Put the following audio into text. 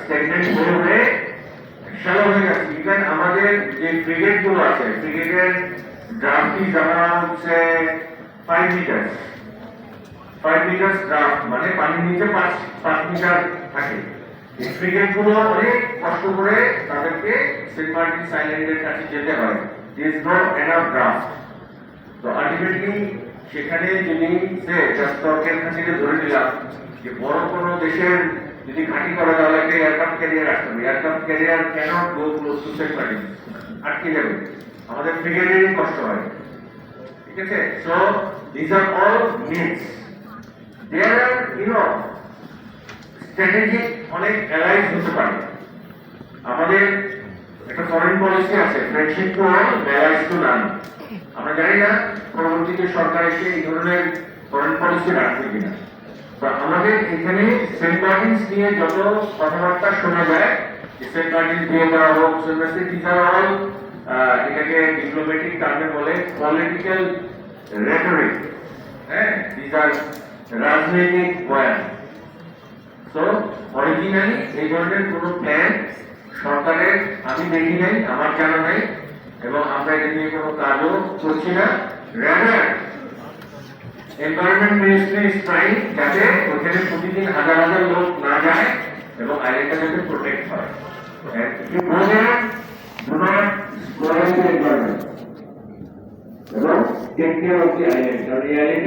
স্টেগনেন্ট হয়ে হয়ে শ্যালো হয়ে গেছে। ইভেন আমাদের যে ফ্রিগেটগুলো আছে ফ্রিগেটের ড্রাফটি জমা হচ্ছে five metre five metre draft মানে পানির নিচে পাঁচ পাঁচ মিটার থাকে। ফ্রিগেটগুলো অনেক কষ্ট করে তাদেরকে সেন্ট মার্টিন আইল্যান্ডের কাছে যেতে হয়। ইজ নট এনাফ ড্রাফট তো আলটিমেটলি সেখানে যদি সে জাস্ট তর্কের খাঁচিকে ধরে নিলাম যে বড় কোনো দেশের যদি ঘাঁটি করা তাহলে একটা এয়ারক্রাফট ক্যারিয়ার আসতে হবে। Aircraft carrier cannot go close to Saint Martin আটকে যাবে। আমাদের ফ্রিগেটেরই কষ্ট হয়। ঠিক আছে? So this are all myths there are you know strategic অনেক অ্যালাইজ হতে পারে। আমাদের একটা ফরেন পলিসি আছে। Friendship to all malice to none আমরা জানি না পরবর্তীতে সরকার এসে এই ধরনের ফরেন পলিসি রাখবে কিনা। তো আমাদের এখানে সেন্ট মার্টিনস নিয়ে যত কথাবার্তা শোনা যায় সেন্ট মার্টিনস বিয়ে করা হোক, সেন্ট আর এটাকে ডিপ্লোম্যাটিক টার্মে বলে পলিটিক্যাল রেটরিক হ্যাঁ রাজনৈতিক বয়ান। তো অরিজিনালি এই ধরনের কোনো প্ল্যান সরকারের আমি দেখি নাই, আমার জানা নাই, এবং আমরা এটা নিয়ে কোনো কাজও করছি না। Rather environment ministry is trying যাতে ওখানে প্রতিদিন হাজার হাজার লোক না যায় এবং আইল্যান্ডটা যাতে প্রোটেক্ট হয়. এবং এই island.